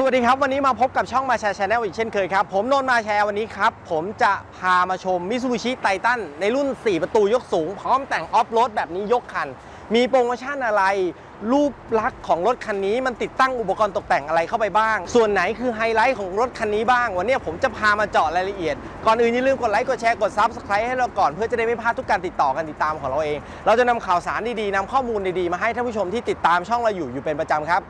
สวัสดีครับ วันนี้มาพบกับช่องมาแชร์ชาแนลอีกเช่นเคยครับ ผมนนท์มาแชร์วันนี้ครับ ผมจะพามาชมมิ t ซูบิชิไททันในรุ่น 4 ประตูยกสูง พร้อมแต่งออฟโรดแบบนี้ยกคัน มีโปรโมชั่นอะไร รูปลักษณ์ของรถคันนี้มันติดตั้งอุปกรณ์ตกแต่งอะไรเข้าไปบ้าง ส่วนไหนคือไฮไลท์ของรถคันนี้บ้าง วันนี้ผมจะพามาเจาะรายละเอียด ก่อนอื่นอย่าลืมกดไลค์กดแชร์กด Subscribe ให้เราก่อนเพื่อจะได้ไม่พลาดทุกการติดต่อกันติดตามของเราเอง เราจะนำข่าวสารดีๆนำข้อมูลดีๆมาให้ท่านผู้ชมที่ติดตามช่องเราอยู่อยู่เป็นประจำครับ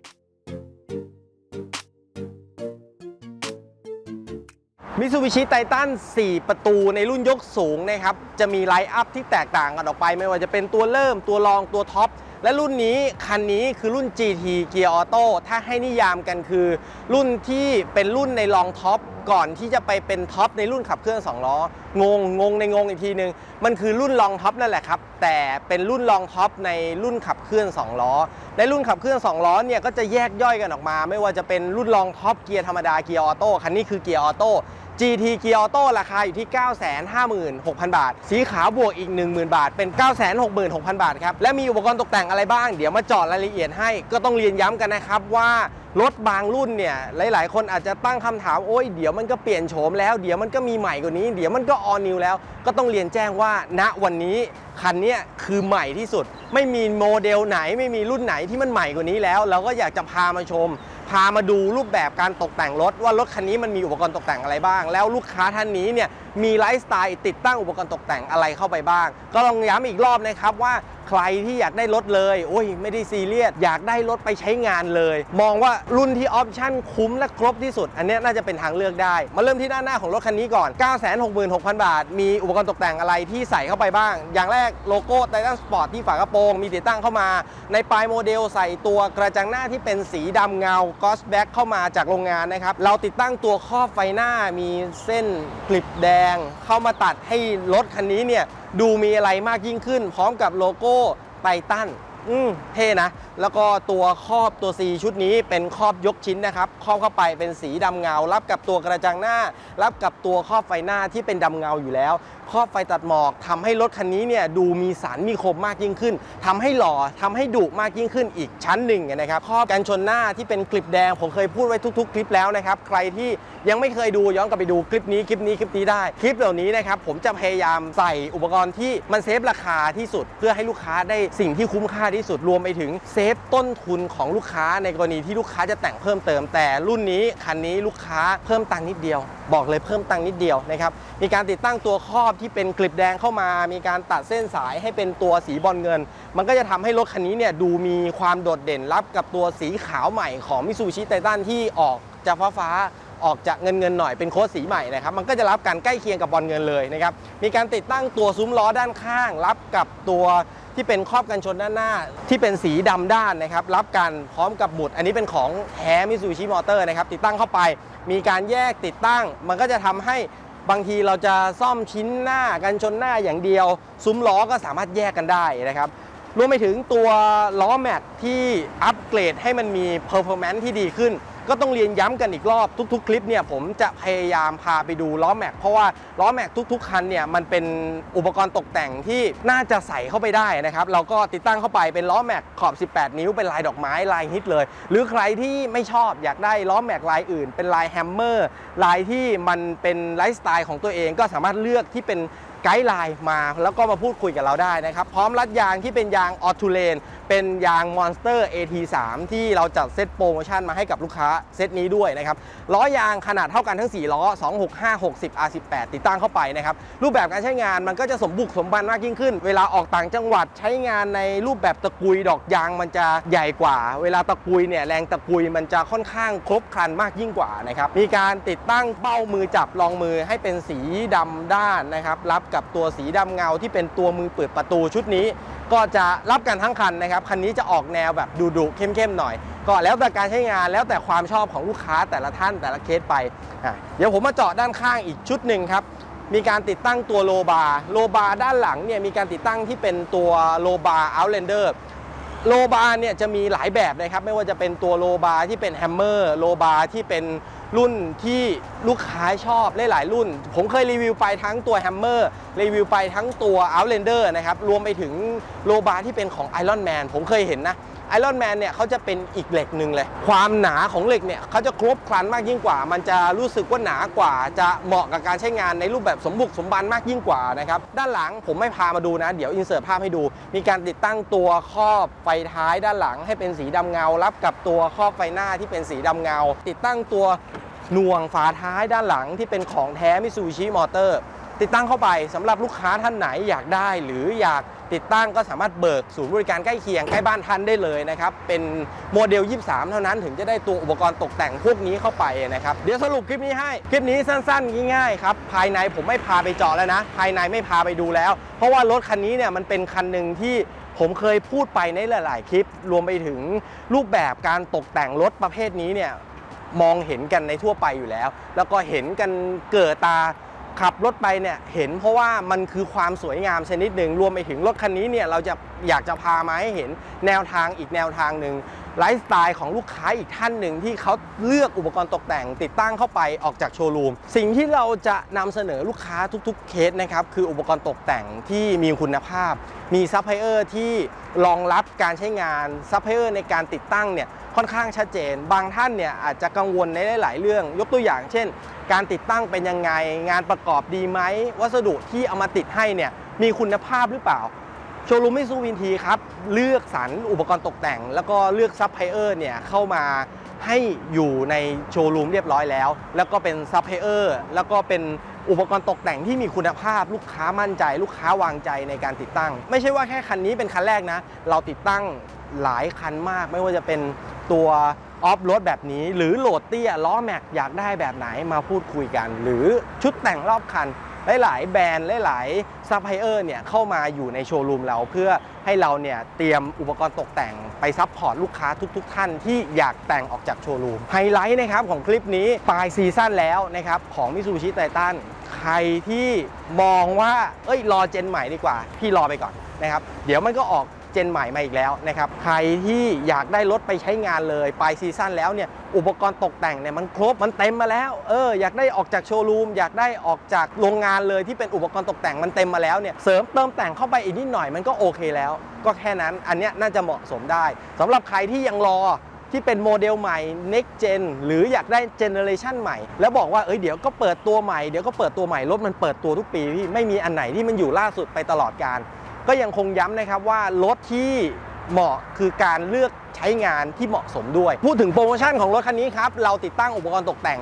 มิ t ซูบิชิไททัน4 ประตูในรุ่นยกสูงนะครับ จะมีไลน์อัพที่แตกต่างกันออกไป ไม่ว่าจะเป็นตัวเริ่มตัวรองตัวท็อป และรุ่นนี้คันนี้คือรุ่น GT Gear Auto ถ้าให้นิยามกันคือ รุ่นที่เป็นรุ่นในรองท็อปก่อนที่จะไปเป็นท็อปในรุ่นขับเคลื่อน2ล้องงงงในงงอีกทีนึง มันคือรุ่นรองท็อปนั่นแหละครับ แต่เป็นรุ่นรองท็อปในรุ่นขับเคลื่อน2ล้อในรุ่นขับเคลื่อน2ล้อเนี่ยก็จะแยกย่อยกันออกมา ไม่ว่าจะเป็นรุ่นรองท็อปเกียร์ธรรมดาเกียร์ออโต้คันนี้คือเกียร์ออโต้ GT Gear Auto ราคาอยู่ที่ 956,000 บาท สีขาวบวกอีก 10,000 บาท เป็น 966,000 บาทครับ และมีอุปกรณ์ตกแต่งอะไรบ้าง เดี๋ยวมาเจาะรายละเอียดให้ ก็ต้องเรียนย้ำกันนะครับว่ารถบางรุ่นเนี่ย หลาย ๆ คนอาจจะตั้งคำถาม โอ้ยเดี๋ยวมันก็เปลี่ยนโฉมแล้ว เดี๋ยวมันก็มีใหม่กว่านี้ เดี๋ยวมันก็ออนิวแล้ว ก็ต้องเรียนแจ้งว่า ณ วันนี้คันนี้คือใหม่ที่สุด ไม่มีโมเดลไหน ไม่มีรุ่นไหนที่มันใหม่กว่านี้แล้ว เราก็อยากจะพามาชม พามาดูรูปแบบการตกแต่งรถว่ารถคันนี้มันมีอุปกรณ์ตกแต่งอะไรบ้าง แล้วลูกค้าท่านนี้เนี่ยมีไลฟ์สไตล์ติดตั้งอุปกรณ์ตกแต่งอะไรเข้าไปบ้าง ก็ลองย้ำอีกรอบนะครับว่าใครที่อยากได้รถเลย โอ้ยไม่ได้ซีเรียส อยากได้รถไปใช้งานเลย มองว่ารุ่นที่ออปชั่นคุ้มและครบที่สุด อันนี้น่าจะเป็นทางเลือกได้ มาเริ่มที่ด้านหน้าของรถคันนี้ก่อน 966,000 บาท มีอุปกรณ์ตกแต่งอะไรที่ใส่เข้าไปบ้าง อย่างแรกโลโก้ไททันสปอร์ตที่ฝากระโปรง มีติดตั้งเข้ามา ในปลายโมเดลใส่ตัวกระจังหน้าที่เป็นสีดำเงากอสแบ็กเข้ามาจากโรงงานนะครับ เราติดตั้งตัวครอบไฟหน้ามีเส้นกลิบแดงเข้ามาตัดให้รถคันนี้เนี่ยดูมีอะไรมากยิ่งขึ้น พร้อมกับโลโก้ไททัน อืมเท่นะ แล้วก็ตัวครอบตัว C ชุดนี้เป็นครอบยกชิ้นนะครับครอบเข้าไปเป็นสีดำเงา รับกับตัวกระจังหน้า รับกับตัวครอบไฟหน้าที่เป็นดำเงาอยู่แล้ว ครอบไฟตัดหมอกทำให้รถคันนี้เนี่ยดูมีสารมีคมมากยิ่งขึ้นทำให้หล่อทำให้ดุมากยิ่งขึ้นอีกชั้นหนึ่งนะครับครอบกันชนหน้าที่เป็นกลิบแดง ผมเคยพูดไว้ทุก ๆ คลิปแล้วนะครับ ใครที่ยังไม่เคยดูย้อนกลับไปดูคลิปนี้คลิปนี้คลิปนี้ได้ คลิปเหล่านี้นะครับผมจะพยายามใส่อุปกรณ์ที่มันเซฟราคาที่สุด เพื่อให้ลูกค้าได้สิ่งที่คุ้มค่าที่สุดรวมไปถึงเซฟต้นทุนของลูกค้าในกรณีที่ลูกค้าจะแต่งเพิ่มเติม แต่รุ่นนี้คันนี้ลูกค้าเพิ่มตังค์นิดเดียว บอกเลยเพิ่มตังค์นิดเดียวนะครับมีการติดตั้งตัวครอบที่เป็นกลิบแดงเข้ามา มีการตัดเส้นสายให้เป็นตัวสีบอลเงิน มันก็จะทำให้รถคันนี้เนี่ยดูมีความโดดเด่นรับกับตัวสีขาวใหม่ของมิ t ซูบิชิไททันที่ออกจากฟ้าฟ้าๆออกจากเงินเงินๆหน่อยเป็นโค้ดสีใหม่นะครับมันก็จะรับการใกล้เคียงกับบอลเงินเลยนะครับมีการติดตั้งตัวซุ้มล้อด้านข้าง รับกับตัว ที่เป็นครอบกันชนด้านหน้า ที่เป็นสีดำด้านนะครับรับกันพร้อมกับหมุด อันนี้เป็นของแท้มิซูชิมอเตอร์นะครับติดตั้งเข้าไป มีการแยกติดตั้ง มันก็จะทำให้บางทีเราจะซ่อมชิ้นหน้ากันชนหน้าอย่างเดียว ซุ้มล้อก็สามารถแยกกันได้นะครับรวมไปถึงตัวล้อแม็กที่อัปเกรดให้มันมี performance ที่ดีขึ้น ก็ต้องเรียนย้ำกันอีกรอบทุก ๆ คลิปเนี่ยผมจะพยายามพาไปดูล้อแม็กเพราะว่าล้อแม็กทุก ๆ คันเนี่ยมันเป็นอุปกรณ์ตกแต่งที่น่าจะใส่เข้าไปได้นะครับเราก็ติดตั้งเข้าไปเป็นล้อแม็กขอบ 18 นิ้วเป็นลายดอกไม้ลายฮิตเลย หรือใครที่ไม่ชอบอยากได้ล้อแม็กลายอื่น เป็นลายแฮมเมอร์ลายที่มันเป็นไลฟ์สไตล์ของตัวเองก็สามารถเลือกที่เป็น ไกด์ไลน์มาแล้วก็มาพูดคุยกับเราได้นะครับ พร้อมรัดยางที่เป็นยางออ t ูเลนเป็นยาง Monster AT3 ที่เราจัดเซตโปรโมชั่นมาให้กับลูกค้าเซตนี้ด้วยนะครับล้อยางขนาดเท่ากันทั้ง 4 ล้อ 265 60 R18 ติดตั้งเข้าไปนะครับ รูปแบบการใช้งานมันก็จะสมบุกสมบันมากยิ่งขึ้น เวลาออกต่างจังหวัดใช้งานในรูปแบบตะกุยดอกยางมันจะใหญ่กว่า เวลาตะกุยเนี่ยแรงตะกุยมันจะค่อนข้างครบครันมากยิ่งกว่านะครับมีการติดตั้งเป้ามือจับรองมือให้เป็นสีดำด้านนะครับรับกับตัวสีดำเงาที่เป็นตัวมือเปิดประตูชุดนี้ ก็จะรับกันทั้งคันนะครับ คันนี้จะออกแนวแบบดุๆเข้มๆหน่อย ก็แล้วแต่การใช้งานแล้วแต่ความชอบของลูกค้าแต่ละท่านแต่ละเคสไปเดี๋ยวผมมาเจาะด้านข้างอีกชุดหนึ่งครับมีการติดตั้งตัวโลบาร์โลบาร์ด้านหลังเนี่ยมีการติดตั้งที่เป็นตัวโลบาร์เอาท์เลนเดอร์โลบาร์เนี่ยจะมีหลายแบบนะครับ ไม่ว่าจะเป็นตัวโลบาร์ที่เป็นแฮมเมอร์โลบาร์ที่เป็น รุ่นที่ลูกค้าชอบหลายๆรุ่น ผมเคยรีวิวไปทั้งตัวแฮมเมอร์รีวิวไปทั้งตัว Outlander นะครับ รวมไปถึงโลบาร์ที่เป็นของ Iron Man ผมเคยเห็นนะ ไอรอนแมนเนี่ยเขาจะเป็นอีกเหล็กหนึ่งเลย ความหนาของเหล็กเนี่ยเขาจะครบครันมากยิ่งกว่า มันจะรู้สึกว่าหนากว่า จะเหมาะกับการใช้งานในรูปแบบสมบุกสมบันมากยิ่งกว่านะครับด้านหลังผมไม่พามาดูนะ เดี๋ยวอินเสิร์ตภาพให้ดู มีการติดตั้งตัวครอบไฟท้ายด้านหลังให้เป็นสีดำเงา รับกับตัวครอบไฟหน้าที่เป็นสีดำเงา ติดตั้งตัวหน่วงฝาท้ายด้านหลังที่เป็นของแท้มิซูบิชิมอเตอร์ ติดตั้งเข้าไปสำหรับลูกค้าท่านไหนอยากได้ หรืออยากติดตั้งก็สามารถเบิกศูนย์บริการใกล้เคียงใกล้บ้านท่านได้เลยนะครับ เป็นโมเดล 23 เท่านั้นถึงจะได้ตัวอุปกรณ์ตกแต่งพวกนี้เข้าไปนะครับ เดี๋ยวสรุปคลิปนี้ให้ คลิปนี้สั้นๆ ง่ายๆครับ ภายในผมไม่พาไปเจาะแล้วนะ ภายในไม่พาไปดูแล้ว เพราะว่ารถคันนี้เนี่ยมันเป็นคันหนึ่งที่ผมเคยพูดไปในหลาย ๆ คลิป รวมไปถึงรูปแบบการตกแต่งรถประเภทนี้เนี่ยมองเห็นกันในทั่วไปอยู่แล้ว แล้วก็เห็นกันเกิดตา ขับรถไปเนี่ยเห็นเพราะว่ามันคือความสวยงามชนิดหนึ่งรวมไปถึงรถคันนี้เนี่ยเราจะอยากจะพามาให้เห็นแนวทางอีกแนวทางหนึ่งไลฟ์สไตล์ของลูกค้าอีกท่านหนึ่งที่เขาเลือกอุปกรณ์ตกแต่งติดตั้งเข้าไปออกจากโชว์รูม สิ่งที่เราจะนำเสนอลูกค้าทุกๆเคสนะครับคืออุปกรณ์ตกแต่งที่มีคุณภาพ มีซัพพลายเออร์ที่รองรับการใช้งานซัพพลายเออร์ในการติดตั้งเนี่ยค่อนข้างชัดเจน บางท่านเนี่ยอาจจะกังวลในหลาย ๆ เรื่อง ยกตัวอย่าง เช่น การติดตั้งเป็นยังไง งานประกอบดีไหม วัสดุที่เอามาติดให้เนี่ยมีคุณภาพหรือเปล่า โชว์รูมมิซูวินทีครับเลือกสรรอุปกรณ์ตกแต่ง แล้วก็เลือกซัพพลายเออร์เนี่ยเข้ามาให้อยู่ในโชว์รูมเรียบร้อยแล้ว แล้วก็เป็นซัพพลายเออร์แล้วก็เป็นอุปกรณ์ตกแต่งที่มีคุณภาพลูกค้ามั่นใจ ลูกค้าวางใจในการติดตั้ง ไม่ใช่ว่าแค่คันนี้เป็นคันแรกนะ เราติดตั้งหลายคันมาก ไม่ว่าจะเป็นตัวออฟโรดแบบนี้ หรือโหลดเตี้ยล้อแม็กอยากได้แบบไหนมาพูดคุยกัน หรือชุดแต่งรอบคัน หลาย ๆ แบรนด์หลาย ๆซัพพลายเออร์เนี่ยเข้ามาอยู่ในโชว์รูมเราเพื่อให้เราเนี่ยเตรียมอุปกรณ์ตกแต่งไปซัพพอร์ตลูกค้าทุก ๆ ท่านที่อยากแต่งออกจากโชว์รูมไฮไลท์นะครับของคลิปนี้ปลายซีซั่นแล้วนะครับของมิซูบิชิไททันใครที่มองว่าเอ้ยรอเจนใหม่ดีกว่า พี่รอไปก่อนนะครับเดี๋ยวมันก็ออก จนใหม่มาอีกแล้วนะครับใครที่อยากได้รถไปใช้งานเลยปลายซีซั่นแล้วเนี่ยอุปกรณ์ตกแต่งเนี่ยมันครบมันเต็มมาแล้วเอออยากได้ออกจากโชว์รูมอยากได้ออกจากโรงงานเลยที่เป็นอุปกรณ์ตกแต่งมันเต็มมาแล้วเนี่ยเสริมเติมแต่งเข้าไปอีกนิดหน่อยมันก็โอเคแล้ว ก็แค่นั้นอันเนี้ยน่าจะเหมาะสมได้สำหรับใครที่ยังรอที่เป็นโมเดลใหม่ next gen หรืออยากได้เจเนอเรชันใหม่ แล้วบอกว่าเอ้ยเดี๋ยวก็เปิดตัวใหม่เดี๋ยวก็เปิดตัวใหม่รถมันเปิดตัวทุกปีพี่ไม่มีอันไหนที่มันอยู่ล่าสุดไปตลอดการ ก็ยังคงย้ำนะครับว่ารถที่เหมาะคือการเลือกใช้งานที่เหมาะสมด้วย พูดถึงโปรโมชั่นของรถคันนี้ครับ เราติดตั้งอุปกรณ์ตกแต่ง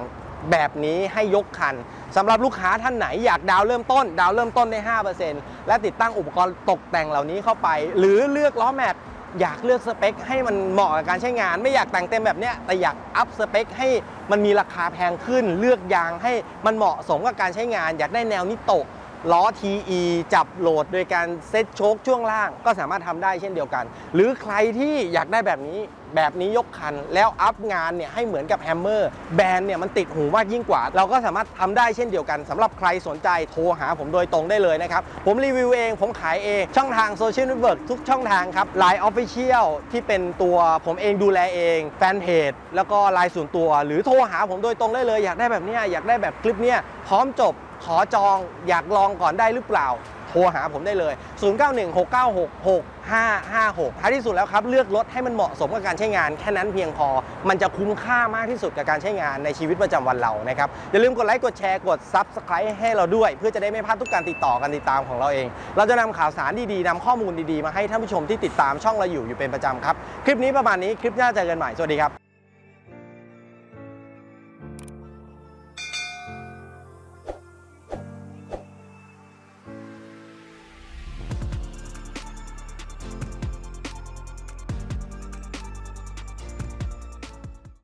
แบบนี้ให้ยกคันสำหรับลูกค้าท่านไหนอยากดาวน์เริ่มต้น ดาวน์เริ่มต้นได้ 5%และติดตั้งอุปกรณ์ตกแต่งเหล่านี้เข้าไป หรือเลือกล้อแม็กอยากเลือกสเปคให้มันเหมาะกับการใช้งาน ไม่อยากแต่งเต็มแบบเนี้ยแต่อยากอัพสเปคให้มันมีราคาแพงขึ้น เลือกยางให้มันเหมาะสมกับการใช้งาน อยากได้แนวนิโตะ ล้อ TE จับโหลดโดยการเซ็ตโชคช่วงล่างก็สามารถทำได้เช่นเดียวกัน หรือใครที่อยากได้แบบนี้แบบนี้ยกคัน แล้วอัพงานเนี่ยให้เหมือนกับแฮมเมอร์แบรนด์เนี่ยมันติดหูมากยิ่งกว่า เราก็สามารถทำได้เช่นเดียวกันสำหรับใครสนใจโทรหาผมโดยตรงได้เลยนะครับ ผมรีวิวเอง ผมขายเอง ช่องทางโซเชียลเน็ตเวิร์กทุกช่องทางครับ Line Official ที่เป็นตัวผมเองดูแลเอง แฟนเพจแล้วก็ไลน์ส่วนตัว หรือโทรหาผมโดยตรงได้เลย อยากได้แบบเนี้ยอยากได้แบบคลิปเนี้ยพร้อมจบ ขอจองอยากลองก่อนได้หรือเปล่า โทรหาผมได้เลย 0916966556ท้ายที่สุดแล้วครับ เลือกรถให้มันเหมาะสมกับการใช้งาน แค่นั้นเพียงพอ มันจะคุ้มค่ามากที่สุดกับการใช้งานในชีวิตประจำวันเรานะครับ อย่าลืมกดไลค์ กดแชร์ กด Subscribe ให้เราด้วย เพื่อจะได้ไม่พลาดทุกการติดต่อการติดตามของเราเอง เราจะนำข่าวสารดีๆนำข้อมูลดีๆ มาให้ท่านผู้ชมที่ติดตามช่องเราอยู่อยู่เป็นประจำครับ คลิปนี้ประมาณนี้ คลิปหน้าเจอกันใหม่ สวัสดีครับ